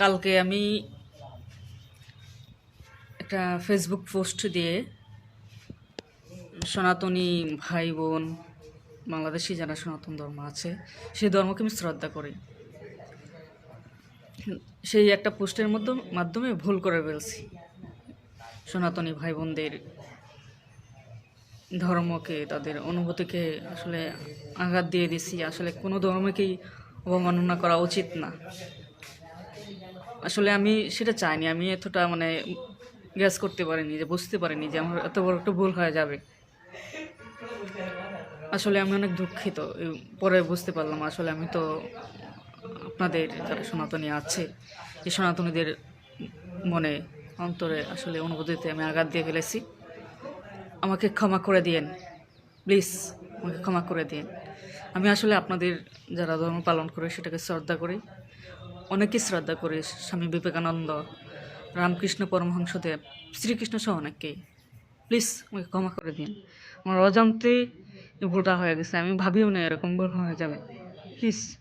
কালকে আমি একটা ফেসবুক পোস্ট দিয়ে সনাতনী ভাই বোন বাংলাদেশি যারা সনাতন ধর্ম আছে, সেই ধর্মকে আমি শ্রদ্ধা করি। সেই একটা পোস্টের মধ্যে, মাধ্যমে ভুল করে ফেলছি। সনাতনী ভাই বোনদের ধর্মকে, তাদের অনুভূতিকে আসলে আঘাত দিয়ে দিছি। আসলে কোনো ধর্মকেই অবমাননা করা উচিত না। আসলে আমি সেটা চাইনি, আমি এতটা মানে গ্যাস করতে পারিনি যে বুঝতে পারিনি যে আমার এত বড় একটা ভুল হয়ে যাবে। আসলে আমি অনেক দুঃখিত পরে বুঝতে পারলাম আসলে আমি তো আপনাদের যারা সনাতনী আছে, এই সনাতনীদের মনে, অন্তরে আসলে অনুভূতিতে আমি আঘাত দিয়ে ফেলেছি। আমাকে ক্ষমা করে দিয়েন, প্লিজ। আমাকে ক্ষমা করে দিন। আমি আসলে আপনাদের যারা ধর্ম পালন করে সেটাকে শ্রদ্ধা করি। অনেকেই শ্রদ্ধা করি স্বামী বিবেকানন্দ, রামকৃষ্ণ পরমহংসদেব, শ্রীকৃষ্ণ সহ অনেককেই। প্লিজ আমাকে ক্ষমা করে দিন। আমার অজান্তে ভুলটা হয়ে গেছে। আমি ভাবিও না এরকম ভুল হয়ে যাবে। প্লিজ।